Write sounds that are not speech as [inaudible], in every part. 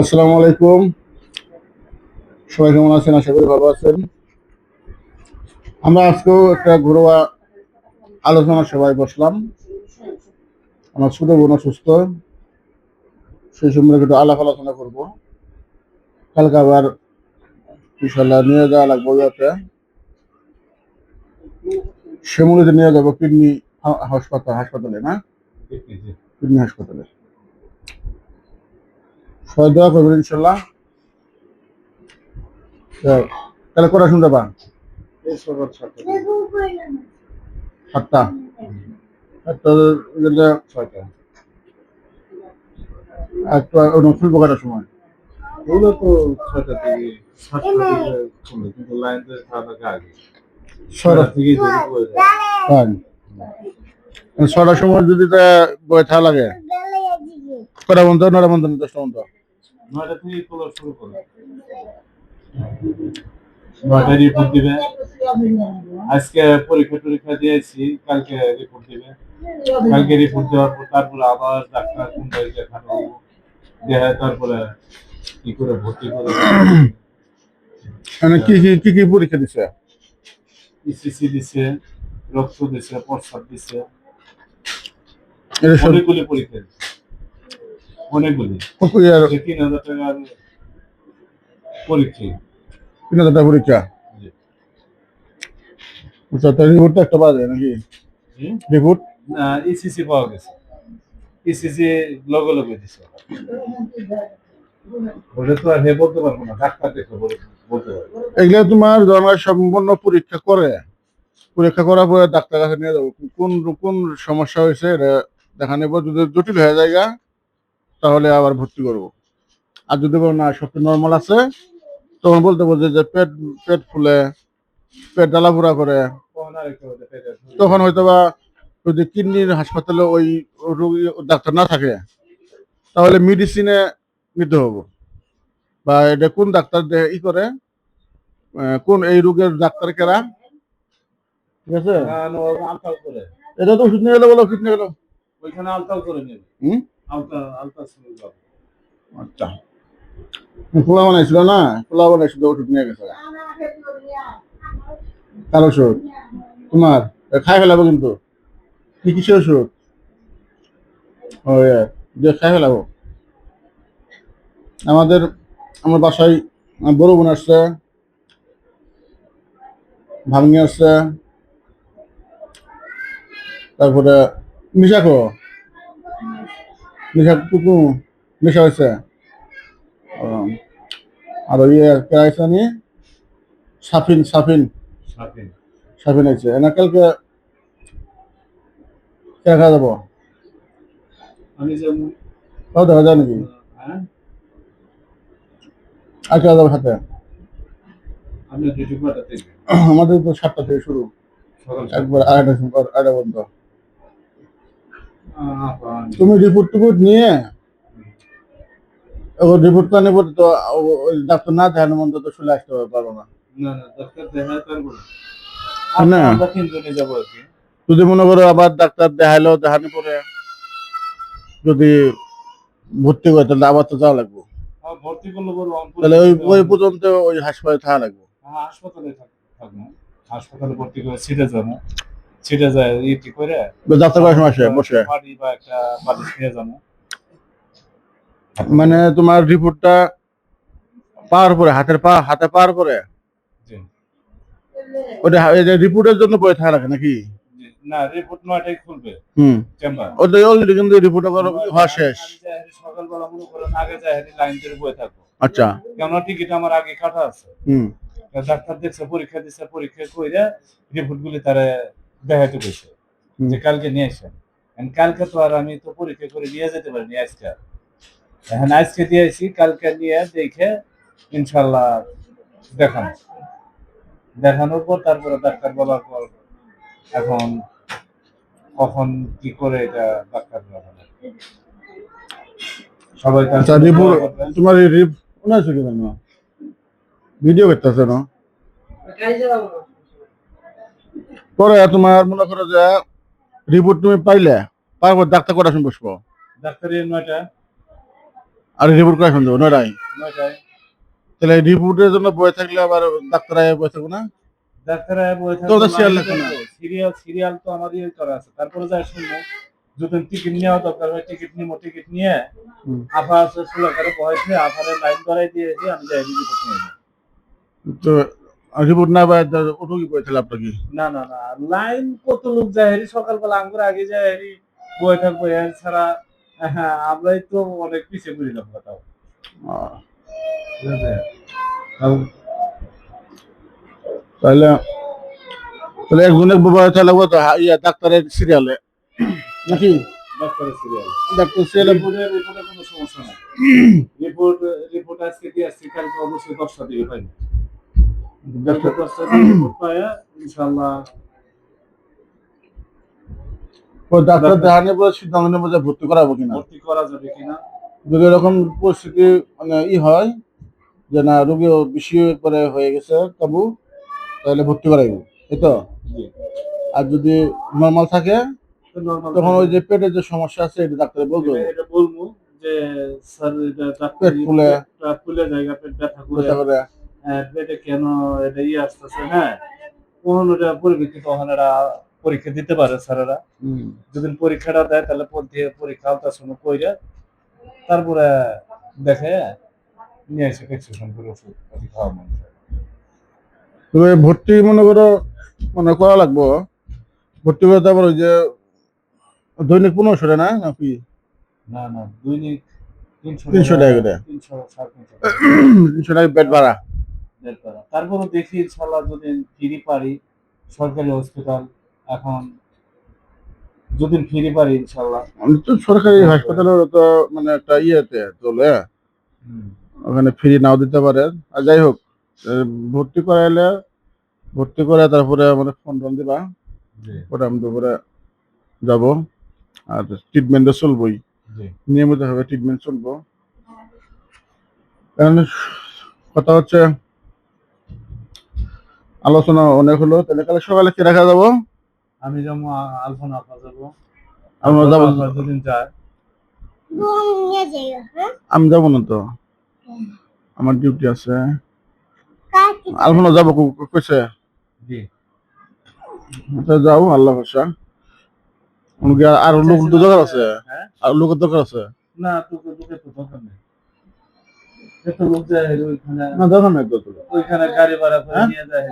আসসালামু আলাইকুম। সবাই কেমন আছেন? আশা করি ভালো আছেন। আমরা আজকেও একটা ঘরোয়া আলোচনা সভায় বসলাম। আমার ছোট বোন অসুস্থ। সেই সম্পর্কে একটু আলাপ আলোচনা করব। কালকে আবার ইনশাল্লাহ নিয়ে যাওয়া লাগবো যাতে শ্যামলিতে নিয়ে যাব কিডনি হাসপাতাল হাসপাতালে না? কিডনি হাসপাতালে। সবাই দোয়া করবেন ইনশাল্লাহ তাহলে কটা শুনতে পান। সাতটা সাতটা ছয়টা। একটা সময়। ওগুলো তো ছয়টা থেকে সাতটা থেকে কিন্তু লাইন ধরে খাওয়া আগে। ছয়টা থেকে ছটার সময় যদি তা বয়ে থাকা লাগে। কটা বন্ধ? নটা বন্ধ দশটা বন্ধ? নয়টা থেকে তোলা শুরু করে। নয়টা রিপোর্ট দিবে। আজকে পরীক্ষা টরীক্ষা দিয়েছি কালকে রিপোর্ট দিবে। কালকে রিপোর্ট দেওয়ার পর তারপরে আবার ডাক্তার কোনটা দেখানো দেখায় তারপরে কি করে ভর্তি করে মানে কি কি কি কি পরীক্ষা দিছে? ইসিসি দিছে রক্ত দিছে প্রস্রাব দিছে। অনেকগুলি পরীক্ষা দিছে। অনেকগুলি। তিন হাজার টাকার পরীক্ষা। তিন হাজার টাকা পরীক্ষা? আচ্ছা তার রিপোর্টটা একটা পাওয়া যায় নাকি রিপোর্ট না ইসিসি পাওয়া গেছে। ইসিসি লগে লগে দিছে। তো আর হে বলতে পারব না ডাক্তার দেখে বলে- বলতে পারব। এগুলো তোমার জন্মের সম্পূর্ণ পরীক্ষা করে। পরীক্ষা করার পরে ডাক্তার কাছে নিয়ে যাব। কোন কোন সমস্যা হয়েছে এটা দেখা নেব। যদি জটিল হয়ে যায় তাহলে আবার ভর্তি করব। আর যদি বলো না সব নর্মাল আছে তখন বলতে বলছে যে পেট পেট ফুলে পেট জ্বালাপোড়া করে। তখন হয়তো বা যদি কিডনির হাসপাতালে ওই রোগী ডাক্তার না থাকে তাহলে মেডিসিনে নিতে হবে। বা এটা কোন ডাক্তার ই করে কোন এই রোগের ডাক্তার কেরা? ঠিক আছে? করে। এটা তো ওষুধ নিয়ে গেলো বলো ওষুধ নিয়ে গেলো। ওইখানে আলতাও করে নেবে হুম? আচ্ছা। খোলা বানাইছিল না? খোলা বানাইছিল ওষুধ কার ওষুধ? তোমার? খাই ফেলাবো কিন্তু। কি ওষুধ? ও ইয়ে, যে খাই ফেলাবো। আমাদের আমার বাসায় বড় বোন আসছে। ভাগ্নি আসছে। তারপরে মিশাকো। মিশা হয়েছে। আর ইয়ে নি সাফিন সাফিন। সাফিন। আছে এনা কালকে যাব আমি তাও দেখা যায় নাকি? আর কেউ যাব সাথে। আমাদের তো সাতটা থেকে শুরু। একবার আড়াইটা পর্যন্ত। সাতটা তুমি রিপোর্ট টিপোর্ট নিয়ে রিপোর্টটা নেব তো ডাক্তার না তো চলে আসতে পারব না। না না ডাক্তার তারপরে না। আমরা তিনজনে যাব আর কি। যদি মনে করো আবার ডাক্তার দেখাইলো দেখানোর পরে যদি ভর্তি করে তাহলে আবার তো যাওয়া লাগবে। ভর্তি করলে তাহলে ওই ওই পর্যন্ত ওই হাসপাতালে থাকা লাগবে। হ্যাঁ, হাসপাতালে থাকব হাসপাতালে ভর্তি করে ছিটে যাব। ছিটে যায় ইটি করে। যাত্রা করার সময় আসে বসে। বাড়ি বা একটা বালিশ নিয়ে যাব মানে তোমার রিপোর্টটা পাওয়ার পরে হাতের পা হাতে পাওয়ার পরে ওটা রিপোর্টের জন্য পরে থাকা লাগে নাকি? না রিপোর্ট নয়টায় খুলবে। হুম। চেম্বার। ওটা অলরেডি কিন্তু রিপোর্ট হওয়া শেষ। সকালবেলা মনে করেন আগে যায় লাইন ধরে বয়ে থাকব। আচ্ছা। টিকিট আমার আগে কাটা আছে। হুম। ডাক্তার দেখছে পরীক্ষা দিচ্ছে পরীক্ষা কইরা রিপোর্ট গুলি তারা দেখাইতে কইছে যে কালকে নিয়ে আসেন। এখন কালকে তো আর আমি তো পরীক্ষা করে নিয়ে যেতে পারিনি আজকে। আর। এখন আজকে দিয়ে আসি কালকে নিয়ে দেখে ইনশাল্লাহ দেখানো। দেখানোর পর তারপরে ডাক্তার বলার পর এখন কখন কি করে এটা ডাক্তার। সবাই তার আচ্ছা রিপোর্ট তোমার রিপ আছে কি জানো ভিডিও করতেছে না। পরে তোমার মনে করো যে রিপোর্ট তুমি পাইলে তারপর ডাক্তার কটার সময় বসবো। ডাক্তারের নয়টা আর রিপোর্ট নয়টায়। নয়টায়। তাহলে রিপোর্টের জন্য বয়ে থাকলে আবার ডাক্তার আয় বয়ে থাকব না? ডাক্তার বই তো ওদের serial লেখা না। সিরিয়াল সিরিয়াল তো আমারই করা আছে। তারপরে যা শুনব। যদি টিকিট নেওয়া দরকার হয় টিকিট নিবো টিকিট নিয়ে আফা আছে সুলাকারে বয়েছে আফারে লাইন করাই দিয়েছি আমি যাই রিপোর্ট নিয়ে যাই। তো রিপোর্ট না পায় ওটু কি বয়ে থাকলে আপনার কি না না না লাইন কত লোক যায় হেরি? সকালবেলা আঙ্গুর আগে যায় হেরি থাকব ছাড়া। হ্যাঁ আমরাই তো অনেক পিছিয়ে পড়ি আছে কারণ তাহলে তাহলে একজনের তো ইয়া ডাক্তারের সিরিয়ালে নাকি? ডাক্তারের সিরিয়াল ডাক্তার সিরিয়ালে রিপোর্টের রিপোর্টে কোনো সমস্যা নাই। [clears throat] রিপোর্ট রিপোর্ট আজকে দিয়ে আসছি কালকে অবশ্যই দশটা দিকে পাইনি ডাক্তার দেখানোর পরে সিদ্ধান্ত নেব যে ভর্তি করাবো কিনা? ভর্তি করা যাবে কিনা? যদি এরকম পরিস্থিতি মানে ই হয় যে না রোগী বেশি করে হয়ে গেছে তবু তাহলে ভর্তি করাইব এই তো? আর যদি নর্মাল থাকে তখন ওই যে পেটের যে সমস্যা আছে এটা ডাক্তারে বলব। এটা- বলব যে স্যার এটা পেট ফুলে। জায়গা পেট ব্যথা করে। পেটে কেন এটা ইয়ে আসতেছে? হ্যাঁ কখন ওটা পরিপ্রেক্ষিতে পরীক্ষা দিতে পারে স্যারেরা। যদি পরীক্ষাটা দেয় তাহলে পরীক্ষা পরীক্ষা আলট্রাসাউন্ড কইরা তারপরে দেখে নিয়ে এসে প্রেসক্রিপশন করে ওষুধ খাওয়া মনে তবে ভর্তি মনে করো মানে করা লাগবো? ভর্তি করে তারপর ওই যে দৈনিক পনেরোশো টাকা না নাকি না না দৈনিক তিনশো 300 টাকা করে। টাকা। তিনশো টাকা বেড ভাড়া। বের করা। তারপরে দেখি ইনশাল্লাহ যদি ফিরি পারি সরকারি হসপিটাল এখন যদি ফিরি পারি ইনশাল্লাহ। আমি তো সরকারি হাসপাতালের তো মানে একটা ইয়েতে চলে ওখানে ফ্রি নাও দিতে পারে। আর যাই হোক ভর্তি করাইলে ভর্তি করে তারপরে আমাদের ফোন টোন দিবা। ওটা আমি দুপুরে যাব। আর ট্রিটমেন্টও চলবই। নিয়মিতভাবে ট্রিটমেন্ট চলবো। কারণ কথা হচ্ছে আলোচনা অনেক হলো তাহলে কালে সকালে কি রাখা যাব? আমি যেমন যাব। আমরা যাব দুদিন যায়। হ্যাঁ? আমি যাব না তো। আমার ডিউটি আছে। আলফোনা যাব কইছে? জি। আচ্ছা যাও আল্লাহ ভরসা। আর লোক দরকার আছে? হ্যাঁ। আর লোকের দরকার আছে? না তোকে তোকে তো দরকার নেই। লোক যায় ওইখানে না দরকার নাই তো ওইখানে গাড়ি ভাড়া করে হ্যাঁ? নিয়ে যায়।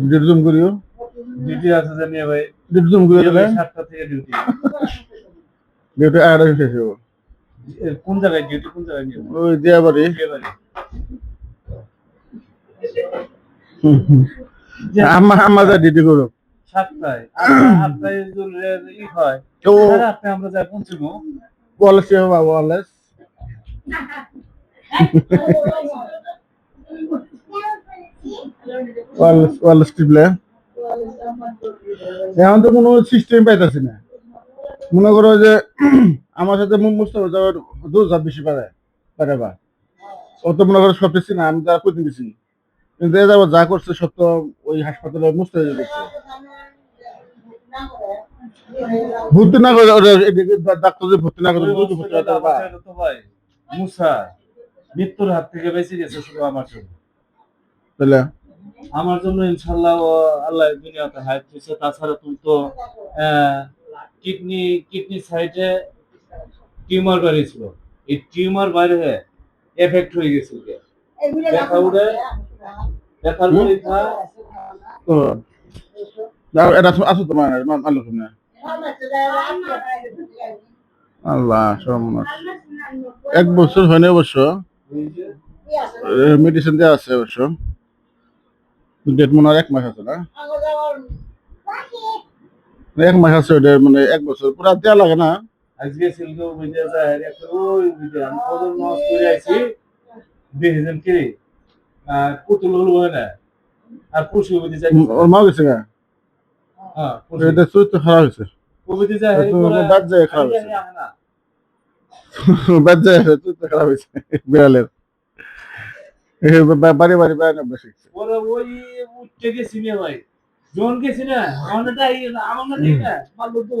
ডিউটি জুম করিও। ডিউটি আছে যে নিয়ে ভাই। ডিউটি জুম করিও তাহলে। সাতটা থেকে ডিউটি ডিউটি আড়াই শেষ হব কোন জায়গায় ডিউটি কোন জায়গায় নিয়ে ওই দিয়া বাড়ি একেবারে আমার যা ডিউটি করো সাতটায়। [clears throat] যদি ই হয় ও। সাড়ে আমরা যাই পৌঁছবো। ওয়ালেস বাবা ওয়ালেস এখন তো কোনো সিস্টেম পাইতেছি না। মনে করো যে আমার সাথে মুস্তাফা যাওয়ার দু হাজার বেশি পারে পারে বা। ও তো মনে করো সব না আমি বেশি কিন্তু এ যাব যা করছে সব তো ওই হাসপাতালে মুস্তাফা করছে। ভর্তি না করে ডাক্তার ভর্তি না করে ভর্তি তো ভাই মুসা। মৃত্যুর হাত থেকে বেঁচে গেছে শুধু আমার জন্য। তাহলে? আমার জন্য ইনশাল্লাহ আল্লাহ দুনিয়াতে হায়াত দিয়েছে। তাছাড়া তুই তো কিডনি কিডনি সাইডে টিউমার বেরিয়েছিল এই টিউমার বাইরে এফেক্ট হয়ে গেছিল দেখা উঠে দেখার হুম? পরীক্ষা এটা আসো তোমার শুনে আল্লাহ সর্বনাশ। এক বছর হয়নি অবশ্য। মেডিসিন দেওয়া আছে অবশ্য। ডেট মনে হয় এক মাস আছে না? এক মাস আছে ওটা মানে এক বছর। পুরা দেওয়া লাগে না। আজকে সিলকে বুঝে যায় একটা ওই বুঝে আমি কদর মাস করে আইছি দেখেছেন কি। আহ পুতুল হলো না। আর পশু বুঝে যায় ওর মা গেছে হ্যাঁ এটা খারাপ হয়েছে। কবিতে যায় বাদ যায় খারাপ হয়েছে। খারাপ হয়েছে বিড়ালের। বাড়ি বাড়ি বাড়ি না বসে ওরা ওই উঠতে গেছি নে ভাই। জন গেছি না আমারটা আমার না ঠিক না পারল তো।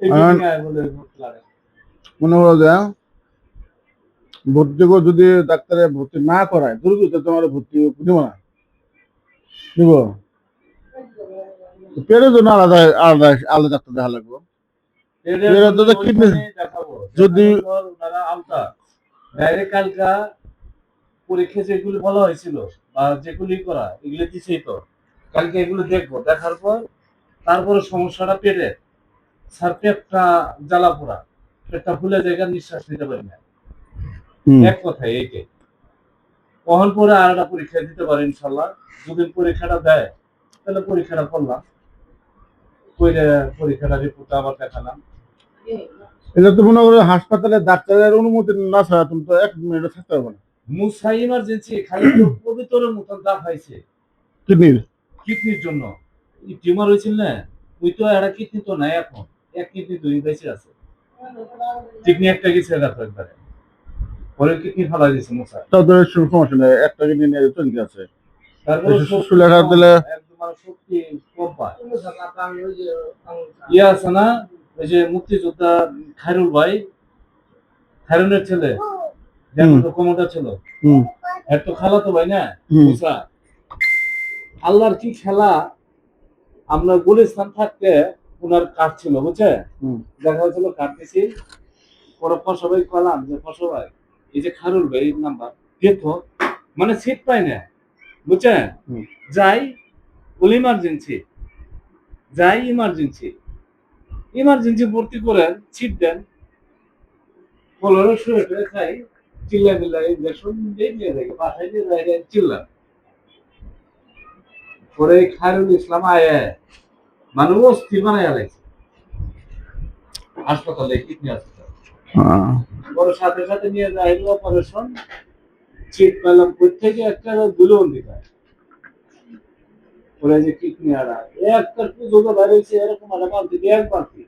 এই আমার- বিল্ডিং আয় বলে লাগে। মনে হলো যে ভর্তি যদি ডাক্তারে ভর্তি না করায় দুর্গত তোমার ভর্তি দিব না। দিব? পেটের জন্য আলাদা আলাদা আলাদা ডাক্তার দেখা লাগবে। এরা তো কিডনি- যদি- ওনারা আলতা। ডাইরেক্ট কালকা পরীক্ষা যেগুলি বলা হয়েছিল বা যেগুলি করা এগুলো দিছেই তো। কালকে এগুলো দেখব। দেখার পর তারপরে সমস্যাটা পেটে স্যার পেটটা জ্বালা পোড়া। পেটটা ফুলে জায়গা নিঃশ্বাস নিতে পারি না। এক কথায় এইটাই কখন পরে আর একটা পরীক্ষা দিতে পারে ইনশাল্লাহ। যদি পরীক্ষাটা দেয় তাহলে পরীক্ষাটা করলাম। কইরে পরীক্ষাটা রিপোর্ট আবার দেখালাম। এটা তো মনে করো হাসপাতালে ডাক্তারের অনুমতি না ছাড়া তুমি তো এক মিনিটও থাকতে পারবে না। মুসা ইমার্জেন্সি খালি তো পবিত্র মতন দাফ হয়েছে। কিডনির? কিডনির জন্য। টিউমার হয়েছিল না? ওই তো একটা কিডনি তো নাই এখন। এক কিডনি দুই বেঁচে আছে। কিডনি একটা গেছে রাখো একবারে। পরে কিডনি ফালা দিয়েছে মুসা। তাদের সমস্যা নেই একটা কিডনি নিয়ে চলতে আছে। তারপরে এই যে শক্তি সুলে হাত কম, দিলে- একদম শক্তি কম পায়। ইয়ে আছে না? ওই যে মুক্তিযোদ্ধা খায়রুল ভাই খায়রুলের ছেলে। কমোডার ছিল। হুম। এর তো খালা তো ভাই না আল্লাহর কি খেলা? আমরা গুলিস্তান থাকতে ওনার কাঠ ছিল বুঝছে? দেখা হয়েছিল কাঠ নিছি পরে ফসবাই কলাম যে ফসবাই এই যে খারুল ভাই এই নাম্বার দেখো মানে সিট পাই না বুঝছে যাই বলে ইমার্জেন্সি যাই ইমার্জেন্সি ইমার্জেন্সি ভর্তি করেন সিট দেন। ফলরে শুয়ে খাই। চিল্লা মিল্লা ইঞ্জেকশন দিয়ে বাসায় দিয়ে যায় চিল্লা পরে খায়রুল ইসলাম আয় মানে অস্থির বানায় আলাইছে হাসপাতালে কিডনি হাসপাতাল হ্যাঁ। পরে সাথে সাথে নিয়ে যায় অপারেশন চিট পেলাম থেকে একটা দুলন দিতে পরে যে কিডনি আড়া একটা পুজো বাইরে এরকম একটা বালতি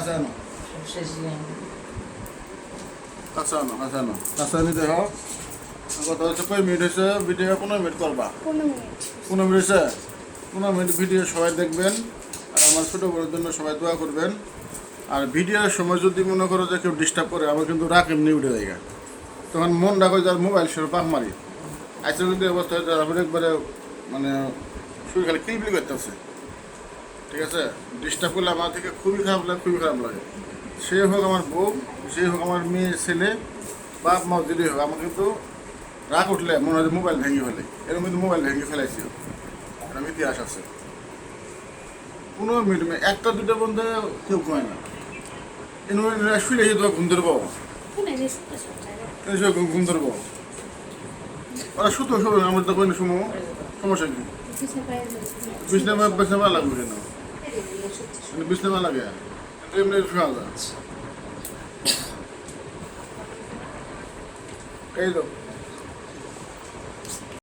কাছে আনো কাছে আনো কাছে আনো কাছে আনি দেখ কথা হচ্ছে কয় মিনিট হয়েছে ভিডিও পনেরো মিনিট করবা পনেরো মিনিট হয়েছে পনেরো মিনিট ভিডিও সবাই দেখবেন। আর আমার ছোটো বড়োর জন্য সবাই দোয়া করবেন। আর ভিডিওর সময় যদি মনে করো যে কেউ ডিস্টার্ব করে আমার কিন্তু রাখ এমনি উঠে যায় তখন মন ডাকো যার মোবাইল সরে পাক মারি। আজকে যদি অবস্থা হয় একবারে মানে শুরু খালি কিলবিলি করতেছে। ঠিক আছে? ডিস্টার্ব করলে আমার থেকে খুবই খারাপ লাগে খুবই খারাপ লাগে। সে হোক আমার বউ সে হোক আমার মেয়ে ছেলে বাপ মা যদি হোক আমার কিন্তু রাগ উঠলে মনে হয় মোবাইল ভেঙে ফেলে। এরকম কিন্তু মোবাইল ভেঙে ফেলাইছি। এরকম ইতিহাস আছে। কোনো মিনিট একটা দুটো বন্ধু কেউ কয় না। এনে শুলে তো ঘুম ধরবো ঘুম ধরবো ওরা শুতো শুধু আমার তো কোনো সময় সমস্যা কি? বিছনা বিছনা লাগবে কেন? মানে বিছনা লাগে এমনি শোয়া যায় এই তো